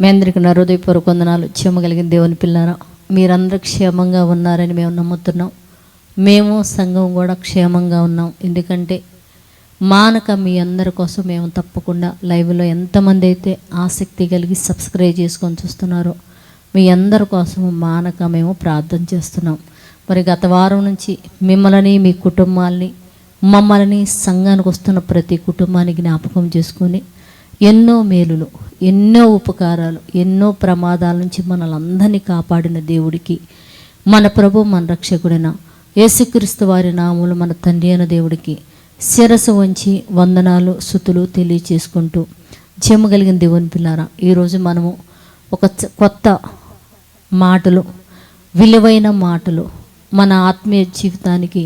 మీ అందరికీ నా హృదయపూర్వక వందనాలు. క్షేమగలిగిన దేవుని పిల్లారా మీరందరూ క్షేమంగా ఉన్నారని మేము నమ్ముతున్నాం. మేము సంఘం కూడా క్షేమంగా ఉన్నాం. ఎందుకంటే మానక మీ అందరి కోసం మేము తప్పకుండా లైవ్లో ఎంతమంది అయితే ఆసక్తి కలిగి సబ్స్క్రైబ్ చేసుకొని చూస్తున్నారో మీ అందరి కోసం మానక మేము ప్రార్థన చేస్తున్నాం. మరి గత వారం నుంచి మిమ్మల్ని మీ కుటుంబాలని మమ్మల్ని సంఘానికి వస్తున్న ప్రతి కుటుంబాన్ని జ్ఞాపకం చేసుకొని ఎన్నో మేలులు ఎన్నో ఉపకారాలు ఎన్నో ప్రమాదాల నుంచి మనల్ అందరినీ కాపాడిన దేవుడికి మన ప్రభు మన రక్షకుడైన యేసుక్రీస్తు వారి నాములు మన తండ్రి అయిన దేవుడికి శిరసు వంచి వందనాలు శుతులు తెలియచేసుకుంటూ చెమ్మగలిగిన దేవుని పిల్లారా ఈరోజు మనము ఒక కొత్త మాటలు విలువైన మాటలు మన ఆత్మీయ జీవితానికి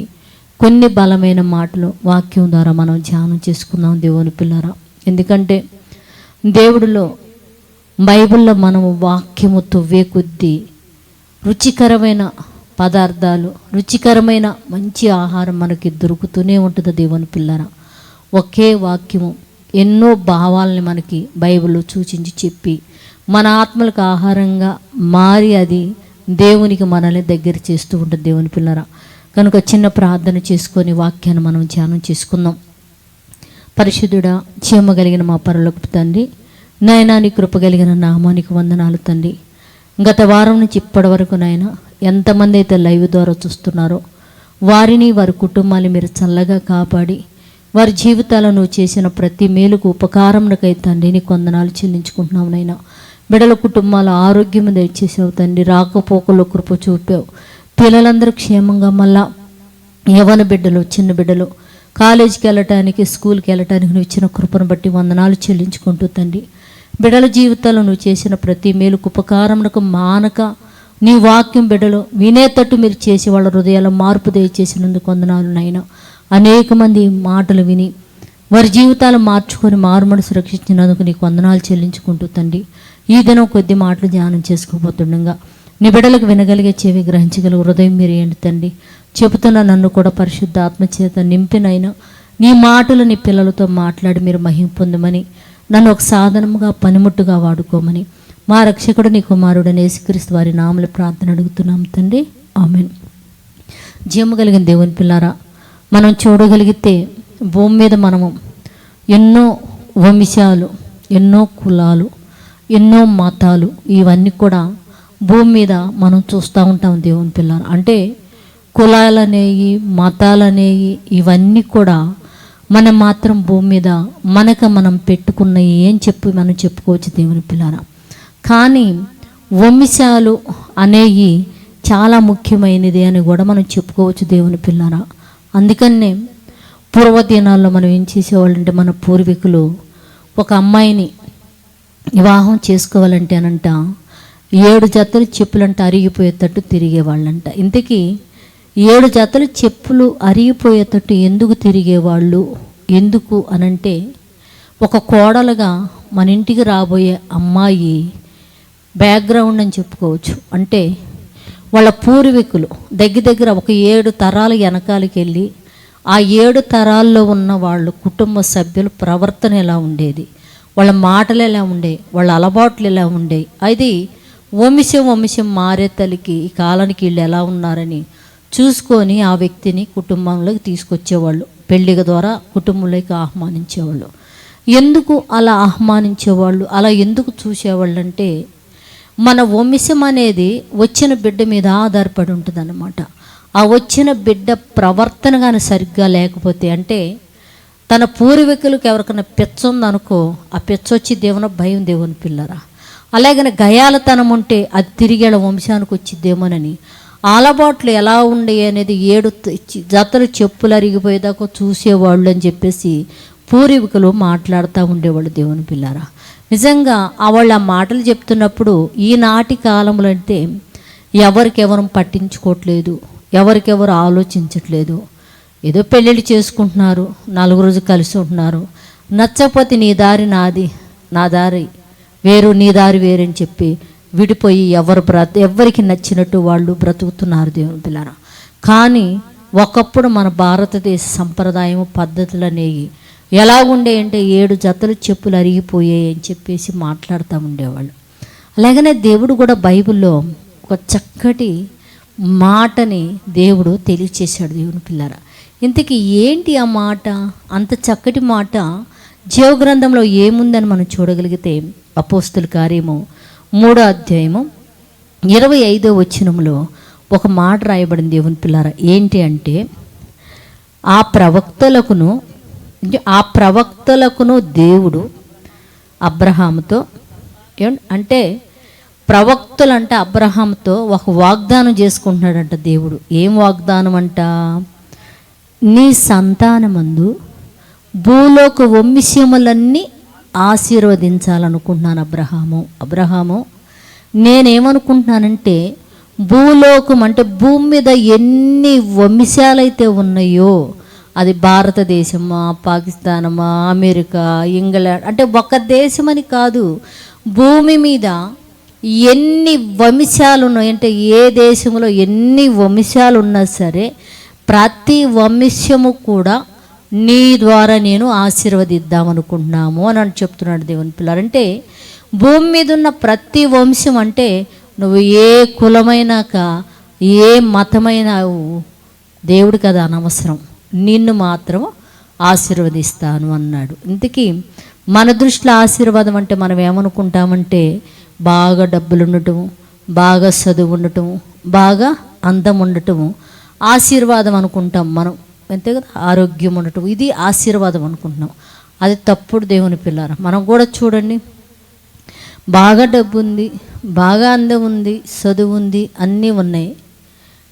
కొన్ని బలమైన మాటలు వాక్యం ద్వారా మనం ధ్యానం చేసుకుందాం దేవుని పిల్లారా. ఎందుకంటే దేవుడిలో బైబిల్లో మనము వాక్యము తవ్వే కొద్దీ రుచికరమైన పదార్థాలు రుచికరమైన మంచి ఆహారం మనకి దొరుకుతూనే ఉంటుంది దేవుని పిల్లర. ఒకే వాక్యము ఎన్నో భావాలని మనకి బైబిల్లో సూచించి చెప్పి మన ఆత్మలకు ఆహారంగా మారి అది దేవునికి మనల్ని దగ్గర చేస్తూ ఉంటుంది దేవుని పిల్లర. కనుక చిన్న ప్రార్థన చేసుకొని వాక్యాన్ని మనం ధ్యానం చేసుకుందాం. పరిశుద్ధుడా చీమ కలిగిన మా పరలోకి తండ్రి నయనాని కృప కలిగిన నామానికి వందనాలు తండ్రి. గత వారం నుంచి ఇప్పటి వరకు నాయన ఎంతమంది అయితే లైవ్ ద్వారా చూస్తున్నారో వారిని వారి కుటుంబాన్ని మీరు చల్లగా కాపాడి వారి జీవితాలను చేసిన ప్రతి మేలుకు ఉపకారంకై తండ్రిని కొందనాలు చెల్లించుకుంటున్నాం నైనా బిడల కుటుంబాల ఆరోగ్యం దయచేసావు తండ్రి రాకపోకలు కృప చూపావు. పిల్లలందరూ క్షేమంగా మళ్ళా యవన బిడ్డలు చిన్న బిడ్డలు కాలేజీకి వెళ్ళటానికి స్కూల్కి వెళ్ళటానికి నువ్వు ఇచ్చిన కృపను బట్టి వందనాలు చెల్లించుకుంటూ తండ్రి. బిడల జీవితాల్లో నువ్వు చేసిన ప్రతి మేలుకు ఉపకారమునకు మానక నీ వాక్యం బిడ్డలు వినేటట్టు మీరు చేసి వాళ్ళ హృదయాల మార్పు దయచేసినందుకు వందనాలు నైనా అనేక మంది మాటలు విని వారి జీవితాలు మార్చుకొని మారుమడు సురక్షించినందుకు నీకు వందనాలు చెల్లించుకుంటూ తండ్రి. ఈ దినం కొద్ది మాటలు ధ్యానం చేసుకోబోతుండగా నీ బిడ్డలకు వినగలిగే చెవి గ్రహించగల హృదయం మీరు ఏంటి తండ్రి. చెబుతున్న నన్ను కూడా పరిశుద్ధ ఆత్మచేత నింపినైనా నీ మాటలు నీ పిల్లలతో మాట్లాడి మీరు మహిం పొందమని నన్ను ఒక సాధనముగా పనిముట్టుగా వాడుకోమని మా రక్షకుడు నీ కుమారుడు యేసుక్రీస్తు వారి నామల ప్రార్థన అడుగుతున్నాం తండ్రి. ఆమెన్. జీవము కలిగిన దేవుని పిల్లారా మనం చూడగలిగితే భూమి మీద మనము ఎన్నో వంశాలు ఎన్నో కులాలు ఎన్నో మతాలు ఇవన్నీ కూడా భూమి మీద మనం చూస్తూ ఉంటాం దేవుని పిల్లలు అంటే కులాలు అనేవి మతాలు అనేవి ఇవన్నీ కూడా మనం మాత్రం భూమి మీద మనకు మనం పెట్టుకున్న ఏం చెప్పి మనం చెప్పుకోవచ్చు దేవుని పిల్లారా. కానీ వంశాలు అనేవి చాలా ముఖ్యమైనది అని కూడా మనం చెప్పుకోవచ్చు దేవుని పిల్లారా. అందుకనే పూర్వదినాల్లో మనం ఏం చేసేవాళ్ళంటే మన పూర్వీకులు ఒక అమ్మాయిని వివాహం చేసుకోవాలంటే అనంట ఏడు జతలు చెప్పులంట అరిగిపోయేటట్టు తిరిగేవాళ్ళంట. ఇంతకీ ఏడు జతలు చెప్పులు అరిగిపోయేటట్టు ఎందుకు తిరిగేవాళ్ళు? ఎందుకు అనంటే ఒక కోడలుగా మన ఇంటికి రాబోయే అమ్మాయి బ్యాక్గ్రౌండ్ అని చెప్పుకోవచ్చు. అంటే వాళ్ళ పూర్వీకులు దగ్గర దగ్గర ఒక ఏడు తరాల వెనకాలకి వెళ్ళి ఆ ఏడు తరాల్లో ఉన్న వాళ్ళ కుటుంబ సభ్యుల ప్రవర్తన ఎలా ఉండేది? వాళ్ళ మాటలు ఎలా ఉండే? వాళ్ళ అలవాట్లు ఎలా ఉండే? అది వంశం వంశం మారే తల్లికి ఈ కాలానికి వీళ్ళు ఎలా ఉన్నారని చూసుకొని ఆ వ్యక్తిని కుటుంబంలోకి తీసుకొచ్చేవాళ్ళు. పెళ్ళిక ద్వారా కుటుంబంలోకి ఆహ్వానించేవాళ్ళు. ఎందుకు అలా ఆహ్వానించేవాళ్ళు? అలా ఎందుకు చూసేవాళ్ళు అంటే మన వంశం అనేది వచ్చిన బిడ్డ మీద ఆధారపడి ఉంటుందన్నమాట. ఆ వచ్చిన బిడ్డ ప్రవర్తన కానీ సరిగ్గా లేకపోతే అంటే తన పూర్వీకులకు ఎవరికైనా పెచ్చ ఉందనుకో ఆ పెచ్చొచ్చి దేవున దేవుని భయం దేవుని పిల్లరా. అలాగని గయాలతనం ఉంటే అది తిరిగి వాళ్ళ వంశానికి వచ్చిద్దేమోనని అలవాట్లు ఎలా ఉండే అనేది ఏడు జతలు చెప్పులు అరిగిపోయేదాకా చూసేవాళ్ళు అని చెప్పేసి పూర్వీకులు మాట్లాడుతూ ఉండేవాళ్ళు దేవుని పిల్లారా. నిజంగా వాళ్ళు ఆ మాటలు చెప్తున్నప్పుడు ఈనాటి కాలంలో అంటే ఎవరికెవరు పట్టించుకోవట్లేదు ఎవరికెవరు ఆలోచించట్లేదు. ఏదో పెళ్ళిళ్ళు చేసుకుంటున్నారు నాలుగు రోజులు కలిసి ఉంటున్నారు. నచ్చకపోతే నీ దారి నాది నా దారి వేరు నీ దారి వేరని చెప్పి విడిపోయి ఎవరు బ్రత ఎవరికి నచ్చినట్టు వాళ్ళు బ్రతుకుతున్నారు దేవుని పిల్లరా. కానీ ఒకప్పుడు మన భారతదేశ సంప్రదాయం పద్ధతులు అనేవి ఎలా ఉండే అంటే ఏడు జతలు చెప్పులు అరిగిపోయాయి అని చెప్పేసి మాట్లాడుతూ ఉండేవాళ్ళు. అలాగనే దేవుడు కూడా బైబిల్లో ఒక చక్కటి మాటని దేవుడు తెలియచేశాడు దేవుని పిల్లరా. ఇంతకీ ఏంటి ఆ మాట? అంత చక్కటి మాట? జీవగ్రంథంలో ఏముందని మనం చూడగలిగితే అపోస్తుల కార్యము మూడో అధ్యాయము ఇరవై ఐదో వచనంలో ఒక మాట రాయబడింది దేవుని పిల్లారా. ఏంటి అంటే ఆ ప్రవక్తలకును ఆ ప్రవక్తలకును దేవుడు అబ్రహాముతో అంటే ప్రవక్తలు అంటే అబ్రహాంతో ఒక వాగ్దానం చేసుకుంటున్నాడంట దేవుడు. ఏం వాగ్దానం అంట నీ సంతానమందు భూలోక వంశములన్నీ ఆశీర్వదించాలనుకుంటున్నాను అబ్రహాము. అబ్రహాము నేనేమనుకుంటున్నానంటే భూలోకం అంటే భూమి మీద ఎన్ని వంశాలైతే ఉన్నాయో అది భారతదేశమా పాకిస్తానమా అమెరికా ఇంగ్లాండ్ అంటే ఒక దేశమని కాదు భూమి మీద ఎన్ని వంశాలు ఉన్నాయంటే ఏ దేశంలో ఎన్ని వంశాలు ఉన్నా సరే ప్రతి వంశము కూడా నీ ద్వారా నేను ఆశీర్వదిద్దాం అనుకుంటున్నాము అని అని చెప్తున్నాడు దేవుని పిల్లలు. అంటే భూమి మీద ఉన్న ప్రతి వంశం అంటే నువ్వు ఏ కులమైనాక ఏ మతమైనా దేవుడు కదా అనవసరం. నిన్ను మాత్రం ఆశీర్వదిస్తాను అన్నాడు. ఇంతకీ మన దృష్టిలో ఆశీర్వాదం అంటే మనం ఏమనుకుంటామంటే బాగా డబ్బులు ఉండటం బాగా చదువు ఉండటం బాగా అందం ఉండటం ఆశీర్వాదం అనుకుంటాం మనం. అంతే కదా ఆరోగ్యం ఉండటం. ఇది ఆశీర్వాదం అనుకుంటున్నాం. అది తప్పుడు దేవుని పిల్లర. మనం కూడా చూడండి. బాగా డబ్బు ఉంది బాగా అందం ఉంది చదువు ఉంది అన్నీ ఉన్నాయి.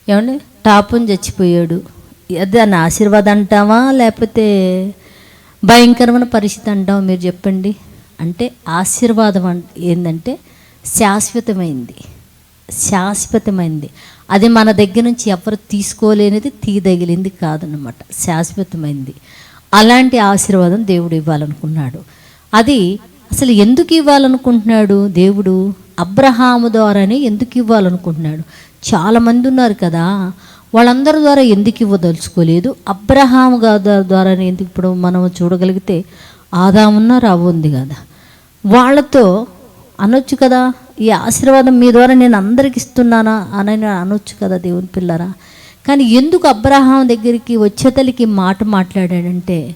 ఏమండి? టాపుని చచ్చిపోయాడు. అది దాన్ని ఆశీర్వాదం అంటావా లేకపోతే భయంకరమైన పరిస్థితి అంటావా మీరు చెప్పండి? అంటే ఆశీర్వాదం అం ఏంటంటే శాశ్వతమైంది. శాశ్వతమైంది. అది మన దగ్గర నుంచి ఎవరు తీసుకోలేనిది తీయదగిలింది కాదనమాట శాశ్వతమైంది. అలాంటి ఆశీర్వాదం దేవుడు ఇవ్వాలనుకున్నాడు. అది అసలు ఎందుకు ఇవ్వాలనుకుంటున్నాడు దేవుడు? అబ్రహాము ద్వారానే ఎందుకు ఇవ్వాలనుకుంటున్నాడు? చాలామంది ఉన్నారు కదా వాళ్ళందరి ద్వారా ఎందుకు ఇవ్వదలుచుకోలేదు? అబ్రహాము గా- ద్వారానే ఎందుకు ఇప్పుడు మనం చూడగలిగితే ఆదామున్న రావు ఉంది కదా. వాళ్ళతో అనొచ్చు కదా ఈ ఆశీర్వాదం మీ ద్వారా నేను అందరికి ఇస్తున్నానా అని నేను అనొచ్చు కదా దేవుని పిల్లరా. కానీ ఎందుకు అబ్రహాం దగ్గరికి వచ్చేతలికి మాట మాట్లాడాడంటే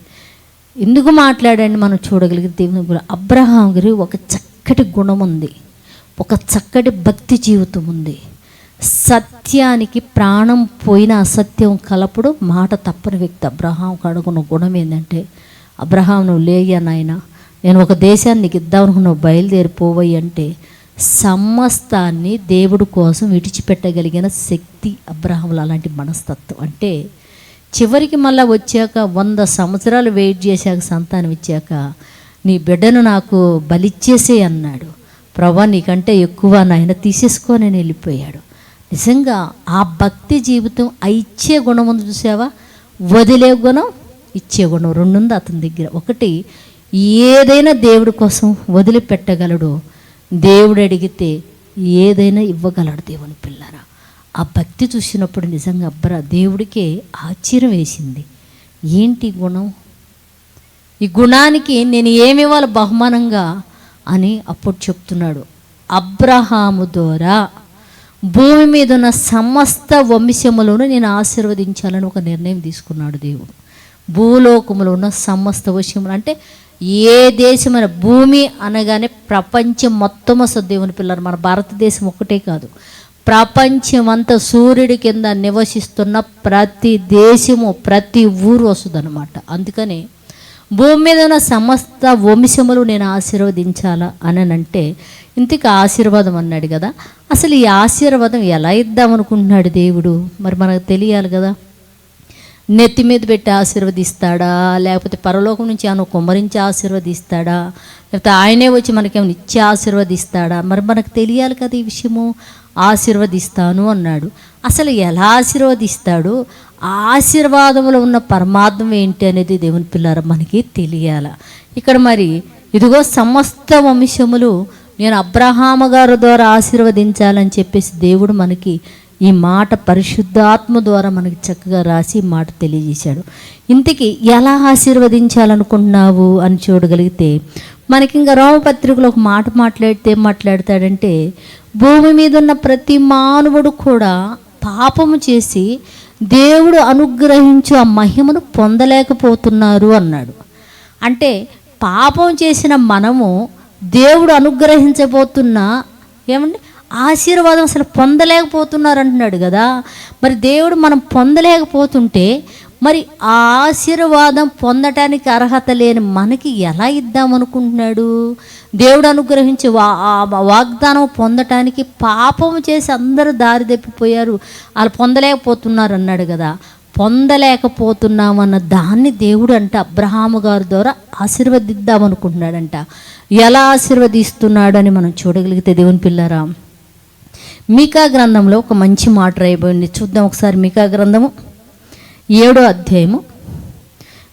ఎందుకు మాట్లాడాడని మనం చూడగలిగితే దేవుని కూడా అబ్రహాం గారి ఒక చక్కటి గుణం ఉంది. ఒక చక్కటి భక్తి జీవితం ఉంది. సత్యానికి ప్రాణం పోయిన అసత్యం కలపడు మాట తప్పని వ్యక్తి అబ్రహాం కడుగున్న గుణం ఏంటంటే అబ్రహాం నువ్వు లేయ్యా నాయన? నేను ఒక దేశాన్ని నీకు ఇద్దాం అనుకున్నావు బయలుదేరిపోవయ్యి అంటే సమస్తాన్ని దేవుడు కోసం విడిచిపెట్టగలిగిన శక్తి అబ్రహాంలో అలాంటి మనస్తత్వం. అంటే చివరికి మళ్ళీ వచ్చాక వంద సంవత్సరాలు వెయిట్ చేశాక సంతానం ఇచ్చాక నీ బిడ్డను నాకు బలిచ్చేసే అన్నాడు. ప్రభా నీకంటే ఎక్కువ నాయన తీసేసుకొని వెళ్ళిపోయాడు. నిజంగా ఆ భక్తి జీవితం ఆ ఇచ్చే గుణం ఉంది చూసావా? వదిలే గుణం ఇచ్చే గుణం రెండు ఉంది అతని దగ్గర. ఒకటి ఏదైనా దేవుడి కోసం వదిలిపెట్టగలడు. దేవుడు అడిగితే ఏదైనా ఇవ్వగలడు దేవుని పిల్లరా. ఆ భక్తి చూసినప్పుడు నిజంగా అబ్బరా దేవుడికే ఆశ్చర్యం వేసింది. ఏంటి గుణం? ఈ గుణానికి నేను ఏమివ్వాలి బహుమానంగా అని అప్పుడు చెప్తున్నాడు. అబ్రహాము ద్వారా భూమి మీద ఉన్న సమస్త వంశములను నేను ఆశీర్వదించాలని ఒక నిర్ణయం తీసుకున్నాడు దేవుడు. భూలోకములో ఉన్న సమస్త వంశములు అంటే ఏ దేశమైన భూమి అనగానే ప్రపంచం మొత్తం అసలు దేవుని పిల్లలు. మన భారతదేశం ఒకటే కాదు. ప్రపంచం అంతా సూర్యుడి కింద నివసిస్తున్న ప్రతి దేశము ప్రతి ఊరు వస్తుంది అనమాట అందుకని భూమి మీద ఉన్న సమస్త వంశములు నేను ఆశీర్వదించాలా అని అంటే ఇంతకు ఆశీర్వాదం అన్నాడు కదా. అసలు ఈ ఆశీర్వాదం ఎలా ఇద్దాం అనుకుంటున్నాడు దేవుడు? మరి మనకు తెలియాలి కదా. నెత్తి మీద పెట్టి ఆశీర్వదిస్తాడా? లేకపోతే పరలోకం నుంచి ఆయన కుమ్మరించి ఆశీర్వదిస్తాడా? లేకపోతే ఆయనే వచ్చి మనకేమైనా ఇచ్చి ఆశీర్వదిస్తాడా? మరి మనకు తెలియాలి కదా ఈ విషయము. ఆశీర్వదిస్తాను అన్నాడు. అసలు ఎలా ఆశీర్వదిస్తాడు? ఆశీర్వాదంలో ఉన్న పరమార్థం ఏంటి అనేది దేవుని పిల్లర మనకి తెలియాల. ఇక్కడ మరి ఇదిగో సమస్త వంశములు నేను అబ్రహామ గారి ద్వారా ఆశీర్వదించాలని చెప్పేసి దేవుడు మనకి ఈ మాట పరిశుద్ధాత్మ ద్వారా మనకి చక్కగా రాసి ఈ మాట తెలియజేశాడు. ఇంతకీ ఎలా ఆశీర్వదించాలనుకుంటున్నావు అని చూడగలిగితే మనకి ఇంకా రోమపత్రికలో ఒక మాట మాట్లాడితే ఏం మాట్లాడతాడంటే భూమి మీద ఉన్న ప్రతి మానవుడు కూడా పాపము చేసి దేవుడు అనుగ్రహించు ఆ మహిమను పొందలేకపోతున్నారు అన్నాడు. అంటే పాపం చేసిన మనము దేవుడు అనుగ్రహించబోతున్న ఏమండి? ఆశీర్వాదం అసలు పొందలేకపోతున్నారు అంటున్నాడు కదా. మరి దేవుడు మనం పొందలేకపోతుంటే మరి ఆ ఆశీర్వాదం పొందటానికి అర్హత లేని మనకి ఎలా ఇద్దామనుకుంటున్నాడు దేవుడు అనుగ్రహించి వా ఆ వాగ్దానం పొందటానికి పాపం చేసి అందరూ దారి తప్పిపోయారు. వాళ్ళు పొందలేకపోతున్నారు అన్నాడు కదా. పొందలేకపోతున్నామన్న దాన్ని దేవుడు అంట అబ్రహాము గారి ద్వారా ఆశీర్వదిద్దామనుకుంటున్నాడంట. ఎలా ఆశీర్వదిస్తున్నాడు అని మనం చూడగలిగితే దేవుని పిల్లరా మీకా గ్రంథంలో ఒక మంచి మాట రాయబోయింది చూద్దాం ఒకసారి మీకా గ్రంథము. ఏడో అధ్యాయము.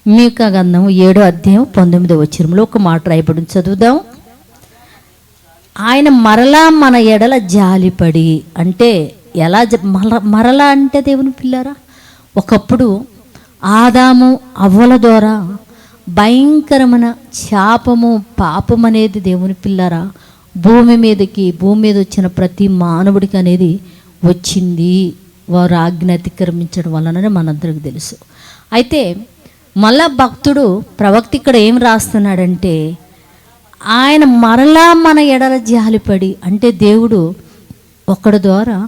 మీకా గ్రంథము ఏడో అధ్యాయం పంతొమ్మిదో వచ్చిరంలో ఒక మాట రాయబడి చదువుదాం. ఆయన మరలా మన ఎడల జాలిపడి అంటే ఎలా జ- మరలా అంటే దేవుని పిల్లారా? ఒకప్పుడు ఆదాము అవ్వల ద్వారా భయంకరమైన శాపము పాపం అనేది దేవుని పిల్లారా? భూమి మీదకి భూమి మీద వచ్చిన ప్రతి మానవుడికి అనేది వచ్చింది. వారు ఆజ్ఞ అతిక్రమించడం వలననే మనందరికి తెలుసు. అయితే మళ్ళా భక్తుడు ప్రవక్త ఇక్కడ ఏం రాస్తున్నాడంటే ఆయన మరలా మన ఎడల జాలిపడి అంటే దేవుడు ఒక్కడి ద్వారా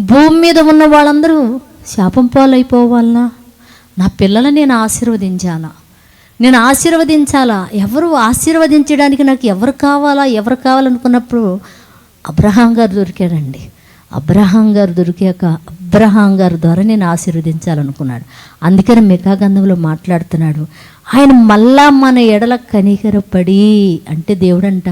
భూమి మీద ఉన్న వాళ్ళందరూ శాపం పాలైపోవాలనా? నా పిల్లల నేను ఆశీర్వదించాలా నేను ఆశీర్వదించాలా? ఎవరు ఆశీర్వదించడానికి నాకు ఎవరు కావాలా? ఎవరు కావాలనుకున్నప్పుడు అబ్రహాం గారు దొరికాడండి. అబ్రహాం గారు దొరికాక అబ్రహాం గారి ద్వారా నేను ఆశీర్వదించాలనుకున్నాడు. అందుకని మికా గంధంలో మాట్లాడుతున్నాడు. ఆయన మళ్ళా మన ఎడల కనికరపడి అంటే దేవుడంట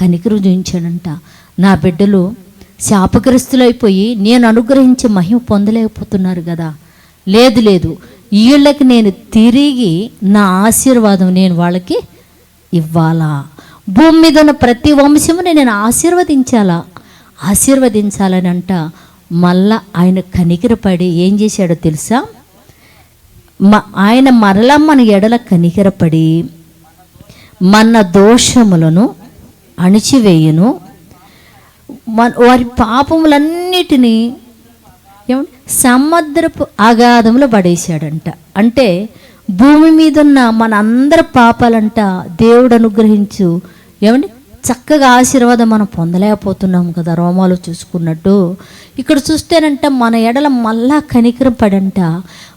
కనికరు చూయించాడంట నా బిడ్డలు శాపగ్రస్తులైపోయి నేను అనుగ్రహించే మహిమ పొందలేకపోతున్నారు కదా. లేదు లేదు. వీళ్ళకి నేను తిరిగి నా ఆశీర్వాదం నేను వాళ్ళకి ఇవ్వాలా? భూమి మీద ఉన్న ప్రతి వంశముని నేను ఆశీర్వదించాలా? ఆశీర్వదించాలని అంట మళ్ళా ఆయన కనికరపడి ఏం చేశాడో తెలుసా? మా ఆయన మరలా మన ఎడల కనికరపడి మన దోషములను అణిచివేయును. మన వారి పాపములన్నిటినీ సముద్రపు అగాధంలో పడేశాడంట. అంటే భూమి మీద ఉన్న మన అందరి పాపాలంట దేవుడు అనుగ్రహించు. ఏమండి? చక్కగా ఆశీర్వాదం మనం పొందలేకపోతున్నాం కదా రోమాలు చూసుకున్నట్టు. ఇక్కడ చూస్తేనంట మన ఎడల మళ్ళా కనికరం పడంట.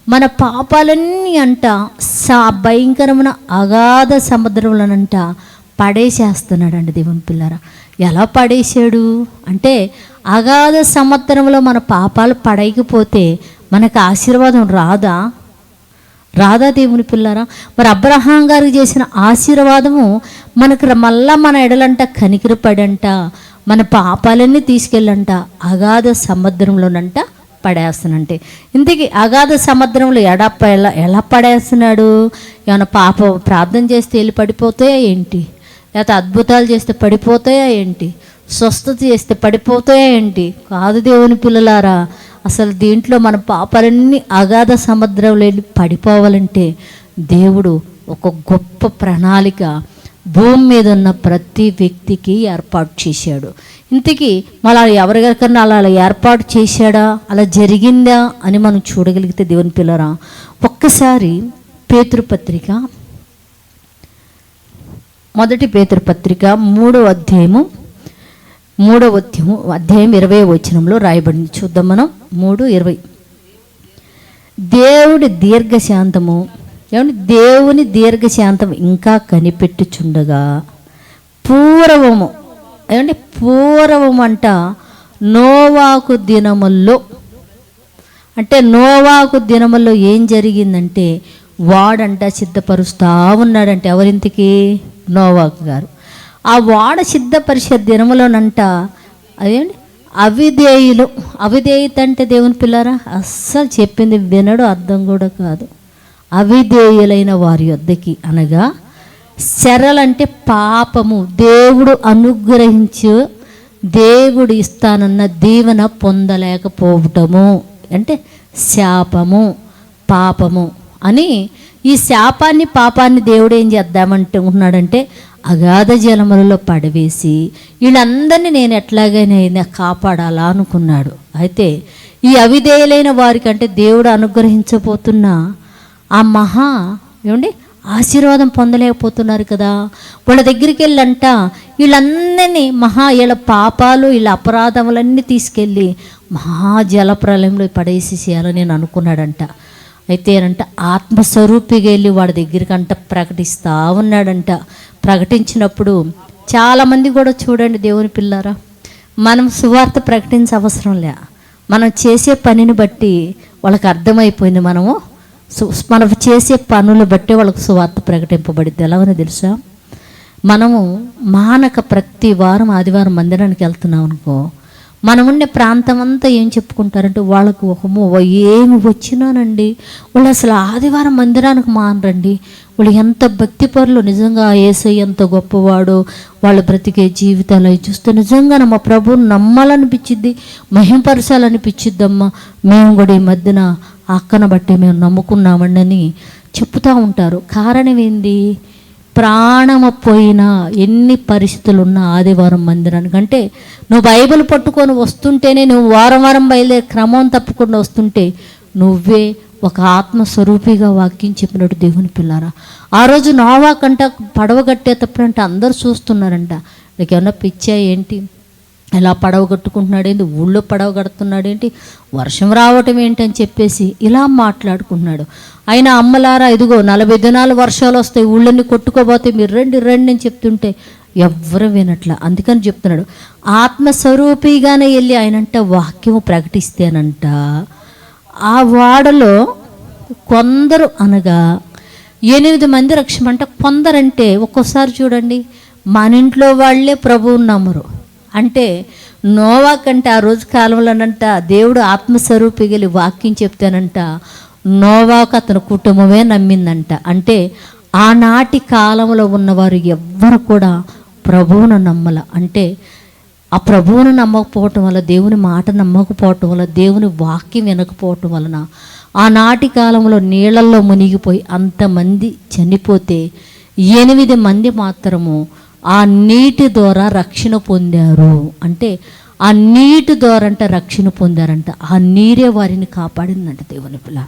మన పాపాలన్నీ అంట సా భయంకరమైన అగాధ సముద్రంలోనంట పడేసేస్తున్నాడండి దేవుని పిల్లరా. ఎలా పడేసాడు అంటే అగాధ సంవత్సరంలో మన పాపాలు పడైకపోతే మనకు ఆశీర్వాదం రాదా? రాధా దేవుని పిల్లరా? మరి అబ్రహాం గారికి చేసిన ఆశీర్వాదము మనకు మళ్ళా మన ఎడలంట కనికిరపడంట మన పాపాలన్నీ తీసుకెళ్ళంట అగాధ సముద్రంలోనంట పడేస్తానంటే ఇంతకీ అగాధ సముద్రంలో ఎడ ఎలా ఎలా పడేస్తున్నాడు? ఏమైనా పాప ప్రార్థన చేస్తే వెళ్ళి పడిపోతాయా ఏంటి? లేకపోతే అద్భుతాలు చేస్తే పడిపోతాయా ఏంటి? స్వస్థత చేస్తే పడిపోతాయేంటి? కాదు దేవుని పిల్లలారా అసలు దీంట్లో మన పాపాలన్నీ అగాధ సముద్రంలో పడిపోవాలంటే దేవుడు ఒక గొప్ప ప్రణాళిక భూమి మీద ఉన్న ప్రతి వ్యక్తికి ఏర్పాటు చేశాడు. ఇంతకీ మళ్ళీ ఎవరికన్నా అలా అలా ఏర్పాటు చేశాడా? అలా జరిగిందా అని మనం చూడగలిగితే దేవుని పిల్లరా ఒక్కసారి పేతృపత్రిక మొదటి పేతృపత్రిక మూడో అధ్యాయము మూడో అధ్యాయం ఇరవై వచనంలో రాయబడింది. చూద్దాం మనం. మూడు ఇరవై. దేవుడి దీర్ఘశాంతము ఏమంటే దేవుని దీర్ఘశాంతం ఇంకా కనిపెట్టుచుండగా పూర్వము ఏమంటే పూర్వము అంట నోవాకు దినముల్లో అంటే నోవాకు దినముల్లో ఏం జరిగిందంటే వాడంట సిద్ధపరుస్తా ఉన్నాడంటే. ఎవరింతకి? నోవాకు గారు. ఆ వాడ సిద్ధపరిచే దినములోనంట అదేంటి? అవిధేయులు అవిధేయత అంటే దేవుని పిల్లరా? అస్సలు చెప్పింది వినడు అర్థం కూడా కాదు. అవిధేయులైన వారి యొద్దకి అనగా శరలంటే పాపము దేవుడు అనుగ్రహించు దేవుడు ఇస్తానన్న దీవెన పొందలేకపోవటము. అంటే శాపము పాపము. అని ఈ శాపాన్ని పాపాన్ని దేవుడు ఏం చేద్దామంటే ఉన్నాడంటే అగాధ జలములలో పడవేసి వీళ్ళందరినీ నేను ఎట్లాగైనా కాపాడాలా అనుకున్నాడు. అయితే ఈ అవిధేయులైన వారికంటే దేవుడు అనుగ్రహించబోతున్న ఆ మహా ఏమండి ఆశీర్వాదం పొందలేకపోతున్నారు కదా. వాళ్ళ దగ్గరికి వెళ్ళంట వీళ్ళందరినీ మహా వీళ్ళ పాపాలు వీళ్ళ అపరాధములన్నీ తీసుకెళ్ళి మహా జలప్రలయంలో పడేసేసేయాలని నేను అనుకున్నాడంట. అయితే ఏంటంటే ఆత్మస్వరూపిగా వెళ్ళి వాడి దగ్గరికంట ప్రకటిస్తూ ఉన్నాడంట. ప్రకటించినప్పుడు చాలామంది కూడా చూడండి దేవుని పిల్లారా మనం సువార్త ప్రకటించ అవసరం లే. మనం చేసే పనిని బట్టి వాళ్ళకి అర్థమైపోయింది మనము. సు- మనం చేసే పనులు బట్టి వాళ్ళకు సువార్త ప్రకటింపబడింది ఎలాగని తెలుసా? మనము మానక ప్రతి వారం ఆదివారం మందిరానికి వెళ్తున్నాం అనుకో మనం ఉండే ప్రాంతం అంతా ఏం చెప్పుకుంటారంటే వాళ్ళకు ఒక ఏమి వచ్చినానండి? వాళ్ళు అసలు ఆదివారం మందిరానికి మానరండి. వాళ్ళు ఎంత భక్తి పరులు నిజంగా ఏసై ఎంత గొప్పవాడు వాళ్ళు బ్రతికే జీవితాలు చూస్తే నిజంగా మా ప్రభువుని నమ్మాలనిపించింది మహింపరచాలనిపించిద్దమ్మా. మేము కూడా ఈ మధ్యన అక్కన బట్టి మేము నమ్ముకున్నామండి అని చెప్తూ ఉంటారు. కారణం ఏంది? ప్రాణము పోయినా ఎన్ని పరిస్థితులు ఉన్నా ఆదివారం మందిరానికి. అంటే నువ్వు బైబిల్ పట్టుకొని వస్తుంటేనే నువ్వు వారం వారం బయలుదేరి క్రమం తప్పకుండా వస్తుంటే నువ్వే ఒక ఆత్మస్వరూపిగా వాక్యం చెప్పినట్టు దేవుని పిల్లారా. ఆ రోజు నోవా కంట పడవ కట్టేటప్పుడు అంటే అందరూ చూస్తున్నారంట. నీకేమన్నా పిచ్చా ఏంటి? ఎలా పడవ కట్టుకుంటున్నాడు ఏంటి? ఊళ్ళో పడవ కడుతున్నాడేంటి వర్షం రావటం ఏంటని అని చెప్పేసి ఇలా మాట్లాడుకుంటున్నాడు. ఆయన అమ్మలారా ఇదిగో నలభై దినాలు వర్షాలు వస్తాయి ఊళ్ళని కొట్టుకోబోతే మీరు రండి రండి అని చెప్తుంటే ఎవ్వరు వినట్ల. అందుకని చెప్తున్నాడు. ఆత్మస్వరూపిగానే వెళ్ళి ఆయనంట వాక్యము ప్రకటిస్తేనంట ఆ వాడలో కొందరు అనగా ఎనిమిది మంది రక్షమంట కొందరంటే ఒక్కోసారి చూడండి మన ఇంట్లో వాళ్ళే ప్రభువు నమ్మరు. అంటే నోవా కంటే ఆ రోజు కాలంలోనంట దేవుడు ఆత్మస్వరూపిగలి వాక్యం చెప్తానంట నోవాకు అతని కుటుంబమే నమ్మిందంట. అంటే ఆనాటి కాలంలో ఉన్నవారు ఎవ్వరు కూడా ప్రభువును నమ్మల. అంటే ఆ ప్రభువును నమ్మకపోవటం వల్ల దేవుని మాట నమ్మకపోవటం వల్ల దేవుని వాక్యం వినకపోవటం వలన ఆనాటి కాలంలో నీళ్ళల్లో మునిగిపోయి అంతమంది చనిపోతే ఎనిమిది మంది మాత్రము ఆ నీటి ద్వారా రక్షణ పొందారు. అంటే ఆ నీటి ద్వారా అంటే రక్షణ పొందారంట. ఆ నీరే వారిని కాపాడిందంట దేవుని పిల్ల.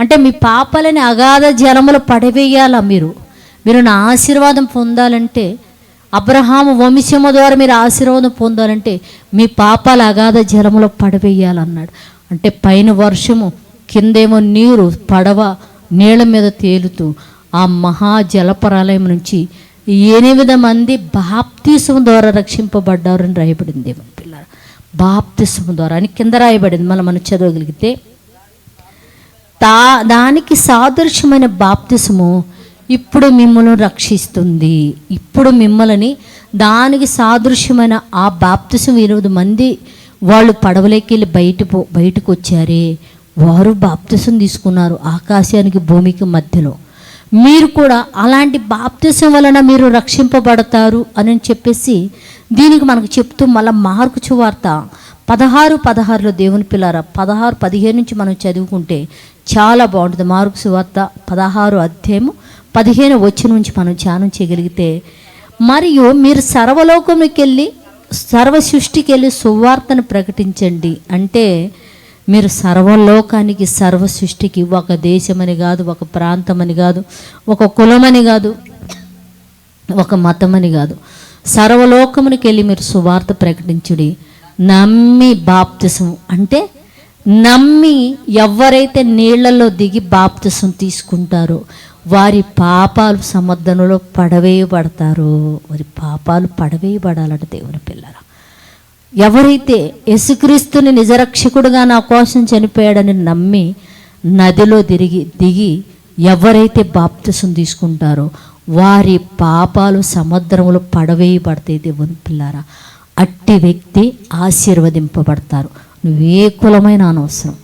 అంటే మీ పాపాలని అగాధ జలములు పడవేయాలా మీరు? మీరు నా ఆశీర్వాదం పొందాలంటే అబ్రహాము వంశము ద్వారా మీరు ఆశీర్వాదం పొందాలంటే మీ పాపాలు అగాధ జలములో పడవేయాలన్నాడు. అంటే పైన వర్షము కిందేమో నీరు పడవ నీళ్ళ మీద తేలుతూ ఆ మహా జలపరాలయం నుంచి ఎనిమిది మంది బాప్తిసం ద్వారా రక్షింపబడ్డారు అని రాయబడింది మన పిల్లలు. బాప్తిసం ద్వారా అని కింద రాయబడింది. మనం మనం చదవగలిగితే తా దానికి సాదృశ్యమైన బాప్తిసము ఇప్పుడు మిమ్మల్ని రక్షిస్తుంది. ఇప్పుడు మిమ్మల్ని దానికి సాదృశ్యమైన ఆ బాప్తిసం ఎనిమిది మంది వాళ్ళు పడవలోకి వెళ్ళి బయట బయటకు వచ్చారే. వారు బాప్తిసం తీసుకున్నారు ఆకాశానికి భూమికి మధ్యలో. మీరు కూడా అలాంటి బాప్తిసం వలన మీరు రక్షింపబడతారు అని చెప్పేసి దీనికి మనకు చెప్తూ మళ్ళీ మార్కు చువార్త పదహారు పదహారులో దేవుని పిల్లారా పదహారు పదిహేను నుంచి మనం చదువుకుంటే చాలా బాగుంటుంది. మార్కు సువార్త పదహారు అధ్యాయము పదిహేను వచ్చి నుంచి మనం ధ్యానం చేయగలిగితే మరియు మీరు సర్వలోకంకి వెళ్ళి సర్వ సృష్టికి వెళ్ళి సువార్తను ప్రకటించండి. అంటే మీరు సర్వలోకానికి సర్వ సృష్టికి ఒక దేశమని కాదు ఒక ప్రాంతమని కాదు ఒక కులమని కాదు ఒక మతమని కాదు. సర్వలోకమునికి వెళ్ళి మీరు సువార్త ప్రకటించుడి నమ్మి బాప్తిసం అంటే నమ్మి ఎవరైతే నీళ్ళలో దిగి బాప్తిసం తీసుకుంటారో వారి పాపాలు సమర్థనలో పడవేయబడతారో. వారి పాపాలు పడవేయబడాలంటే దేవుని పిల్లరా. ఎవరైతే యేసుక్రీస్తుని నిజరక్షకుడుగా నా కోసం చనిపోయాడని నమ్మి నదిలో తిరిగి దిగి ఎవరైతే బాప్తిసం తీసుకుంటారో వారి పాపాలు సముద్రంలో పడవేయబడతాయి దేవుని పిల్లారా. అట్టి వ్యక్తి ఆశీర్వదింపబడతారు. నువ్వే కులమైన అనవసరం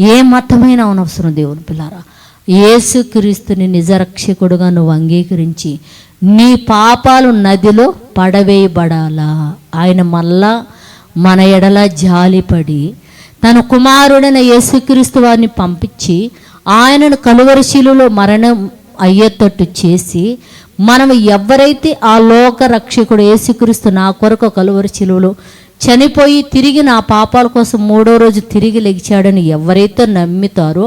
ఏ మతమైన అనవసరం దేవుని పిల్లారా. ఏసుక్రీస్తుని నిజరక్షకుడుగా నువ్వు అంగీకరించి నీ పాపాలు నదిలో పడవేయబడాలా. ఆయన మళ్ళా మన ఎడల జాలిపడి తన కుమారుడైన యేసుక్రీస్తు వారిని పంపించి ఆయనను కలువరిశీలులో మరణం అయ్యేటట్టు చేసి మనం ఎవరైతే ఆ లోక రక్షకుడు యేసుక్రీస్తు నా కొరకు కలువరి శిలువలో చనిపోయి తిరిగి నా పాపాల కోసం మూడో రోజు తిరిగి లెగిచాడని ఎవరైతే నమ్ముతారో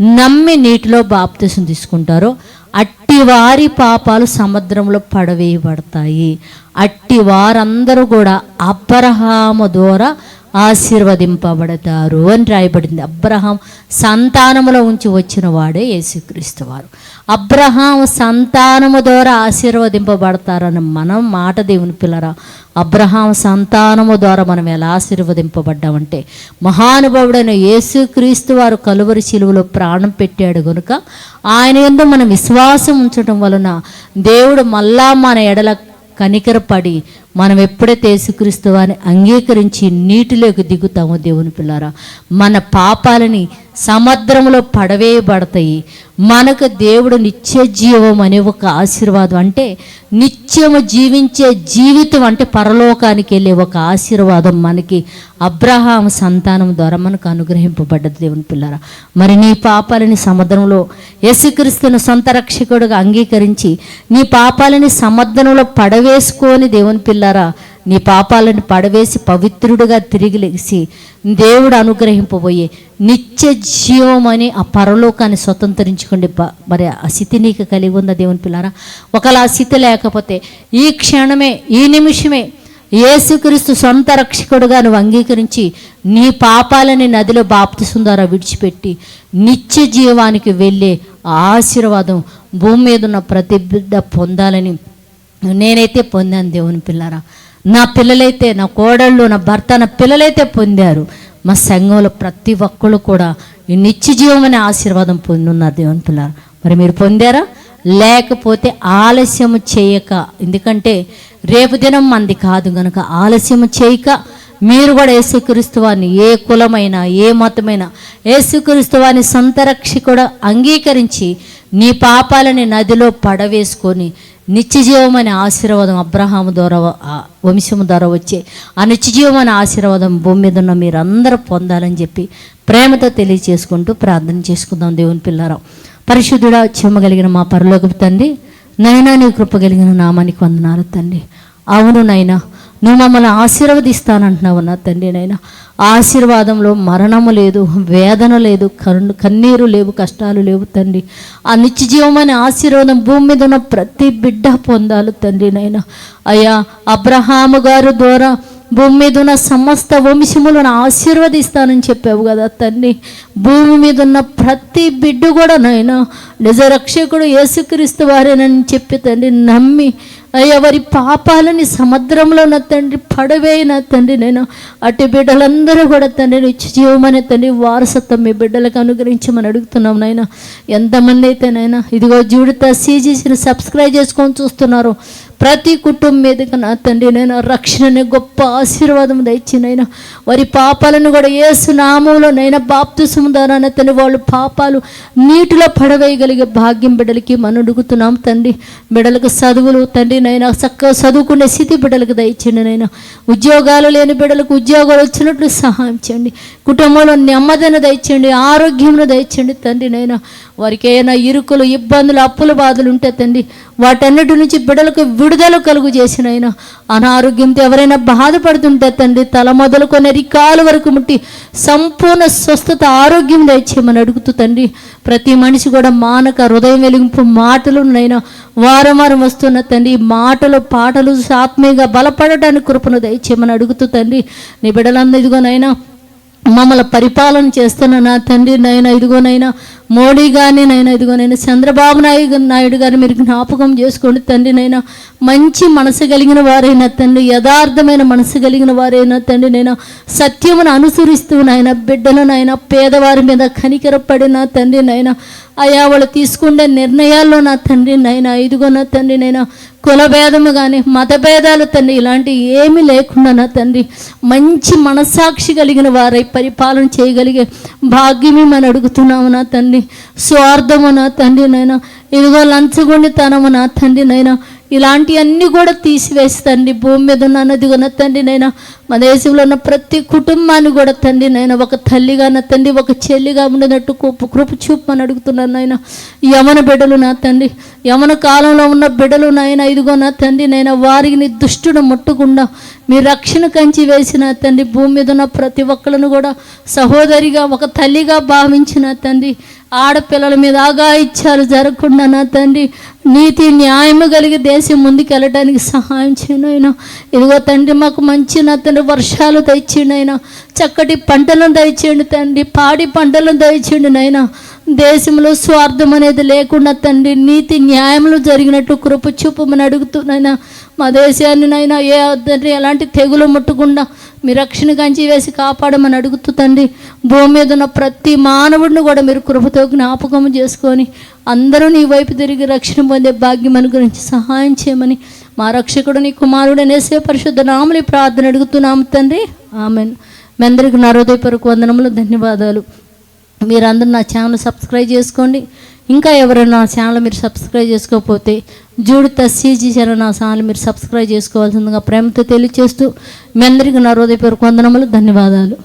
నమ్మి నీటిలో బాప్తిసం తీసుకుంటారో అట్టి వారి పాపాలు సముద్రంలో పడవేయబడతాయి. అట్టి వారందరూ కూడా అబ్రహాము ద్వారా ఆశీర్వదింపబడతారు అని రాయబడింది. అబ్రహాం సంతానములో ఉంచి వచ్చిన వాడే యేసుక్రీస్తు వారు. అబ్రహాం సంతానము ద్వారా ఆశీర్వదింపబడతారని మనం మాట దేవుని పిల్లరా అబ్రహాం సంతానము ద్వారా మనం ఎలా ఆశీర్వదింపబడ్డామంటే మహానుభావుడైన యేసుక్రీస్తు వారు కలువరి శిలువలో ప్రాణం పెట్టాడు కనుక ఆయన ఎందు మనం విశ్వాసం ఉంచడం వలన దేవుడు మళ్ళా మన ఎడల కనికరపడి మనం ఎప్పుడైతే యేసుక్రీస్తు వారిని అంగీకరించి నీటిలోకి దిగుతామో దేవుని పిల్లారా మన పాపాలని సముద్రంలో పడవేయబడతాయి. మనకు దేవుడు నిత్య జీవం అనే ఒక ఆశీర్వాదం అంటే నిత్యము జీవించే జీవితం అంటే పరలోకానికి వెళ్ళే ఒక ఆశీర్వాదం మనకి అబ్రహాం సంతానం ద్వారా మనకు అనుగ్రహింపబడ్డది దేవుని పిల్లరా. మరి నీ పాపాలని సముద్రంలో యేసుక్రీస్తును సొంత రక్షకుడుగా అంగీకరించి నీ పాపాలని సముద్రంలో పడవేసుకొని దేవుని పిల్లరా నీ పాపాలను పడవేసి పవిత్రుడుగా తిరిగి లేచి దేవుడు అనుగ్రహింపబోయే నిత్య జీవం అని ఆ పరలోకాన్ని స్వతంత్రించుకోండి. మరి ఆ స్థితి నీకు కలిగి ఉందా దేవుని పిల్లారా? ఒకలా ఆ స్థితి లేకపోతే ఈ క్షణమే ఈ నిమిషమే యేసుక్రీస్తు సొంత రక్షకుడుగా నువ్వు అంగీకరించి నీ పాపాలని నదిలో బాప్తిసం ద్వారా విడిచిపెట్టి నిత్య జీవానికి వెళ్ళే ఆశీర్వాదం భూమి మీద ఉన్న ప్రతి బిడ్డ పొందాలని నేనైతే పొందాను దేవుని పిల్లారా. నా పిల్లలైతే నా కోడళ్ళు నా భర్త నా పిల్లలైతే పొందారు. మా సంఘంలో ప్రతి ఒక్కళ్ళు కూడా ఈ నిత్య అనే ఆశీర్వాదం పొందున్నారు దేవుని పిల్లారా. మరి మీరు పొందారా? లేకపోతే ఆలస్యం చేయక ఎందుకంటే రేపు దినం మంది కాదు గనుక ఆలస్యం చేయక మీరు కూడా యేసుక్రీస్తు వారిని ఏ కులమైనా ఏ మతమైనా యేసుక్రీస్తు వారిని సొంత రక్షకుడు అంగీకరించి నీ పాపాలని నదిలో పడవేసుకొని నిత్యజీవం అనే ఆశీర్వాదం అబ్రహాము ద్వారా వంశము ద్వారా వచ్చే ఆ నిత్యజీవం ఆశీర్వాదం భూమి మీద ఉన్న మీరందరూ పొందాలని చెప్పి ప్రేమతో తెలియచేసుకుంటూ ప్రార్థన చేసుకుందాం దేవుని పిల్లరావు పరిశుద్ధుడా చెమ్మగలిగిన మా పరలోకపు తండ్రి నైనా నీ కృప కలిగిన నామానికి వందనాలు తండ్రి. అవును నైనా నువ్వు మమ్మల్ని ఆశీర్వదిస్తానంటున్నావు నా తండ్రి నైనా ఆశీర్వాదంలో మరణము లేదు వేదన లేదు కరుణ కన్నీరు లేవు కష్టాలు లేవు తండ్రి. ఆ నిత్య జీవమైన ఆశీర్వాదం భూమి మీద ఉన్న ప్రతి బిడ్డ పొందాలి తండ్రి నాయన. అయ్యా అబ్రహాము గారు ద్వారా భూమి మీద ఉన్న సమస్త వంశములను ఆశీర్వదిస్తానని చెప్పావు కదా తండ్రి. భూమి మీద ఉన్న ప్రతి బిడ్డ కూడా నాయన నిజ రక్షకుడు యేసుక్రీస్తు వారేనని చెప్పి తండ్రి నమ్మి అయ్యా వారి పాపాలని సముద్రంలో నా తండ్రి పడవేయిన తండ్రి నేను అటు బిడ్డలందరూ కూడా తండ్రి నిత్య జీవమనే తండ్రి వారసత్వం మీ బిడ్డలకు అనుగ్రహించమని అడుగుతున్నాం నాయన. ఎంతమంది అయితే నాయన ఇదిగో జీవిత సీజీసీని సబ్స్క్రైబ్ చేసుకొని చూస్తున్నారు. ప్రతి కుటుంబం మీదకి నా తండ్రి నేను రక్షణని గొప్ప ఆశీర్వాదం దయచినైనా వారి పాపాలను కూడా ఏసు నామంలో నైనా బాప్తిసం ద్వారా తండ్రి వాళ్ళు పాపాలు నీటిలో పడవేయగలిగే భాగ్యం బిడ్డలకి మనం అడుగుతున్నాం తండ్రి. బిడ్డలకు చదువులు తండ్రి నైనా చక్కగా చదువుకునే స్థితి బిడ్డలకు దయచండి నైనా. ఉద్యోగాలు లేని బిడ్డలకు ఉద్యోగాలు వచ్చినట్లు సహాయం చేయండి. కుటుంబంలో నెమ్మదిని దయచండి ఆరోగ్యంను దయచండి తండ్రి నైనా. వారికి ఏమైనా ఇరుకులు ఇబ్బందులు అప్పుల బాధలు ఉంటే తండ్రి వాటన్నిటి నుంచి బిడ్డలకు విడుదల కలుగు చేసినైనా అనారోగ్యంతో ఎవరైనా బాధపడుతుంటే తండ్రి తల మొదలుకొని రికాలు వరకు ముట్టి సంపూర్ణ స్వస్థత ఆరోగ్యం దయచేయమని అడుగుతూ తండ్రి ప్రతి మనిషి కూడా మానక హృదయం వెలిగింపు మాటలు నైనా వారం వారం వస్తున్న తండ్రి మాటలు పాటలు ఆత్మీయంగా బలపడటానికి కృపను దయచేయమని అడుగుతూ తండ్రి నీ బిడ్డలందరిదిగోనైనా మమ్మల్ని పరిపాలన చేస్తున్న నా తండ్రి నైనా ఇదిగోనైనా మోడీ గారిని నైనా ఇదిగోనైనా చంద్రబాబు నాయుడు నాయుడు గారిని మీరు జ్ఞాపకం చేసుకోండి తండ్రి నైనా మంచి మనసు కలిగిన వారైనా తండ్రి యథార్థమైన మనసు కలిగిన వారైనా తండ్రి నైనా సత్యమును అనుసరిస్తూ నాయన బిడ్డలను నాయన పేదవారి మీద కనికరపడిన తండ్రి నైనా అయ్యా వాళ్ళు తీసుకునే నిర్ణయాల్లో నా తండ్రి నైనా ఇదిగో నా తండ్రి నైనా కులభేదము కానీ మత భేదాలు తండ్రి ఇలాంటి ఏమీ లేకుండా నా తండ్రి మంచి మనస్సాక్షి కలిగిన వారై పరిపాలన చేయగలిగే భాగ్యమే మనం అడుగుతున్నాము నా తండ్రి. స్వార్థము నా తండ్రి నైనా ఇదిగో లంచగొండితనము నా తండ్రి నైనా. ఇలాంటివన్నీ కూడా తీసివేసి తండ్రి భూమి మీద ఉన్న అన్నదిగో తండ్రి నైనా మన దేశంలో ఉన్న ప్రతి కుటుంబాన్ని కూడా తండ్రి నైనా ఒక తల్లిగా నా తండ్రి ఒక చెల్లిగా ఉండేటట్టు కృప కృప చూపమని అడుగుతున్నాను నాయన యమన బిడ్డలు నా తండ్రి యమన కాలంలో ఉన్న బిడ్డలు నాయన ఇదిగో నా తండ్రి నైనా వారిని దుష్టుడు ముట్టకుండా మీ రక్షణ కంచి వేసిన తండ్రి భూమి మీద ఉన్న ప్రతి ఒక్కళ్ళను కూడా సహోదరిగా ఒక తల్లిగా భావించిన తండ్రి ఆడపిల్లల మీద ఆగాయిత్యాలు జరగకుండా నా తండ్రి నీతి న్యాయము కలిగి దేశం ముందుకు వెళ్ళడానికి సహాయం చేయను ఇదిగో తండ్రి మాకు మంచి నా తండ్రి వర్షాలు దయచేయండి అయినా చక్కటి పంటలను దయచేయండి తండ్రి పాడి పంటలను దయచేయండి నైనా దేశంలో స్వార్థం అనేది లేకుండా తండ్రి నీతి న్యాయంలో జరిగినట్టు కృప చూపమని అడుగుతున్నాయినా మా దేశాన్ని నైనా ఏ తండ్రి ఎలాంటి తెగులు ముట్టకుండా మీ రక్షణ కంచి వేసి కాపాడమని అడుగుతూ తండ్రి భూమి మీద ఉన్న ప్రతి మానవుడిని కూడా మీరు కృపతో జ్ఞాపకం చేసుకొని అందరూ నీ వైపు తిరిగి రక్షణ పొందే భాగ్యం గురించి సహాయం చేయమని మా రక్షకుడు నీ కుమారుడు అనేసే పరిశుద్ధ నామని ప్రార్థన అడుగుతున్నాము తండ్రి. ఆమె మీ అందరికి నా హృదయపూర్వక వందనములు ధన్యవాదాలు. మీరందరూ నా ఛానల్ సబ్స్క్రైబ్ చేసుకోండి. ఇంకా ఎవరైనా నా ఛానల్ మీరు సబ్స్క్రైబ్ చేసుకోకపోతే జూడు తస్సీజీ చర నా ఛానల్ మీరు సబ్స్క్రైబ్ చేసుకోవాల్సిందిగా ప్రేమతో తెలియజేస్తూ మీ అందరికీ నా హృదయపూర్వక వందనములు ధన్యవాదాలు.